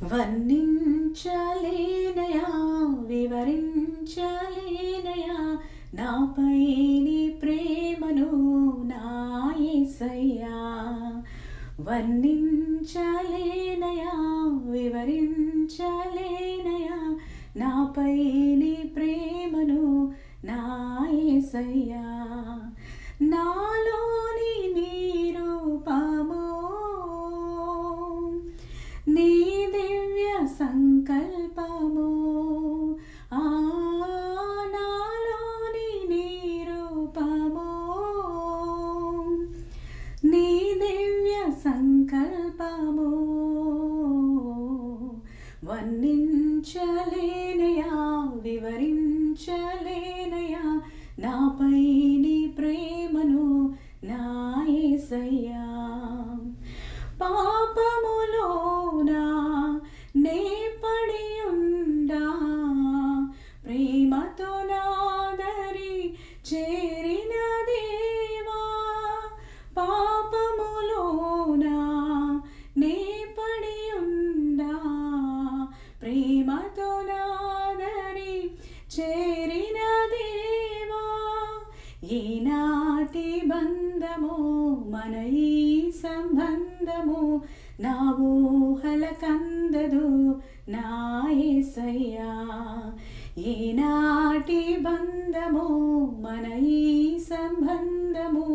వర్ణించలేనయా వివరించలేనయా నాపై నీ ప్రేమను నాయసయ్యా వర్ణించలేనయా వివరించలేనయా నాపై నీ ప్రేమను నాయసయ్యా నాలోని నీ రూపము నీదే సంకల్పము ఆనాలోని నాలోని నీ రూపము నీ దివ్య సంకల్పము వర్ణించలేనయా వివరించలేనయా ప్రేమతో నాదని చేరిన దేవా ఈనాటి బంధము మన ఈ సంబంధము నా ఊహల కందదు నాయసయ్యా ఈనాటి బంధము మన ఈ సంబంధము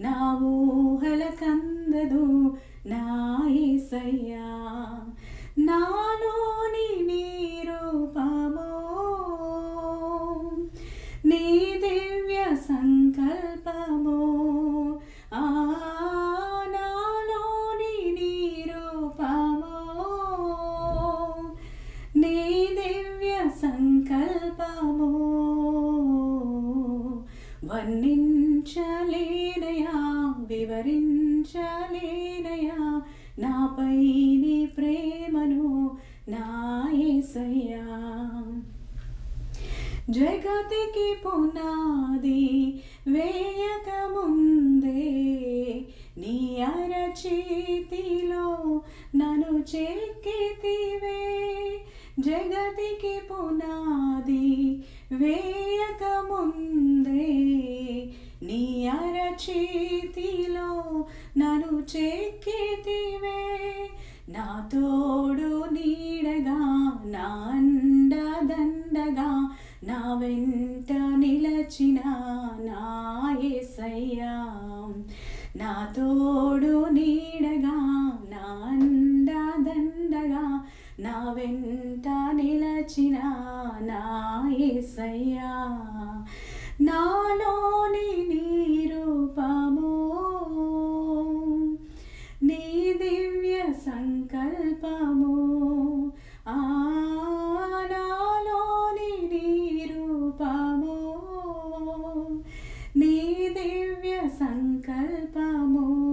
నా ఊహల కందదు నాయసయ్యా నాలో వర్ణించలేనయా వివరించలేనయా నాపై నీ ప్రేమను నాయసయ్యా జగతికి పునాది వేయక ముందే నీ అరచేతిలో నన్ను చెక్కితివే జగతికి పునాది వేయక ముందే నీ అరచేతిలో నను చెక్కితివే. నా తోడు నీడగా నా అండదండగా నా వెంట నిలచిన నా యేసయ్యా నా తోడు నీడగా నా అండదండగా నా వెంట నిలచిన నా యేసయ్యా నాలోని నీ రూపము నీ దివ్య సంకల్పము. ఆ నాలోని నీ రూపము నీ దివ్య సంకల్పము.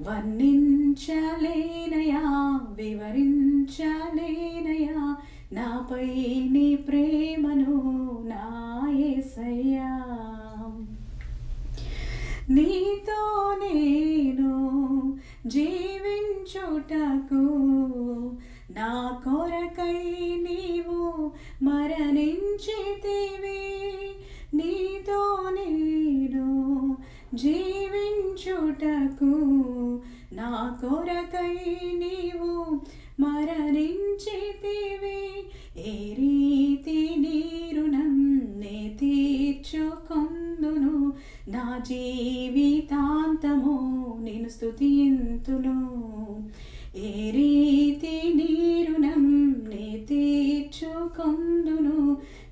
వర్ణించలేనయా వివరించలేనయా నాపై నీ ప్రేమను నా యేసయ్యా నీతో నేను జీవించుటకు నా కొరకై నీవు మరణించితివి. నీతో నేను జీవించుటకు నా కొరకై నీవు మరణించితివి. ఏ రీతి తీర్చుకొందును నా జీవితాంతము నేను స్థుతింతును ఏ రీతి నీరుణం నే తీర్చుకొందును.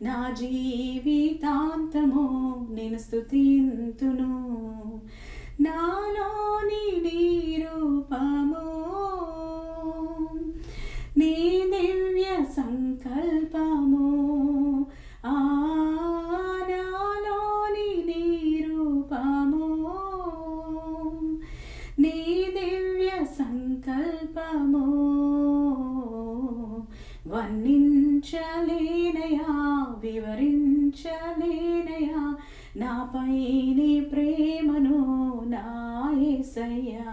నా జీవితాంతము నేను స్థుతింతును నాలోని నీ రూపము నీ దివ్య సంకల్పము నీ దివ్య సంకల్పము వర్ణించలేనయా వివరించలేనయా నాపై నీ ప్రేమను నాయసయ్యా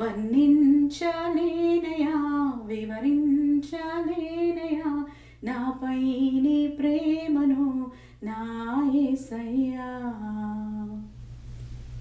వర్ణించలేనయా వివరించలేనయా నాపై నీ ప్రేమను నాయసయ్యా